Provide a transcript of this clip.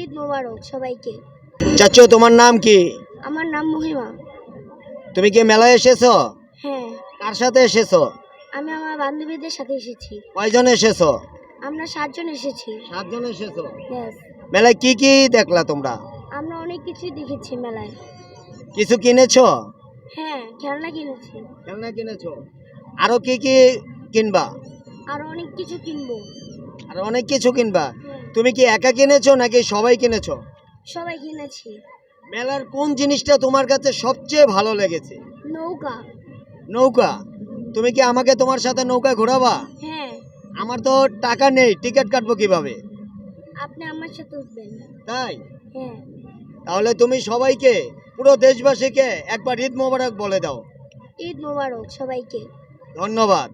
ঈদ মোবারক সবাইকে। চাচু তোমার নাম কি? আমার নাম মহিমা। তুমি কি মেলায় এসেছ? হ্যাঁ। কার সাথে এসেছ? আমি আমার বান্ধবীদের সাথে এসেছি। কয়জন এসেছ? আমরা সাতজন এসেছি। সাতজন এসেছ? Yes. মেলায় কি কি দেখলা তোমরা? আমরা অনেক কিছুই দেখেছি মেলায়। কিছু কিনেছো? হ্যাঁ খেলনা কিনেছি। খেলনা কিনেছো? আরও কি কি কিনবা? আরও অনেক কিছু কিনবো। আর অনেক কিছু কিনবা? তুমি কি একা কিনেছো নাকি সবাই কিনেছো? সবাই কিনেছি। মেলার কোন জিনিসটা তোমার কাছে সবচেয়ে ভালো লেগেছে? নৌকা। নৌকা? তুমি কি আমাকে তোমার সাথে নৌকা ঘোরাবা? হ্যাঁ। আমার তো টাকা নেই টিকিট কাটবো কীভাবে? আপনি আমার সাথে উঠবেন। তাই? হ্যাঁ। তাহলে তুমি সবাইকে পুরো দেশবাসীকে একবার ঈদ মোবারক বলে দাও। ঈদ মোবারক সবাইকে। ধন্যবাদ।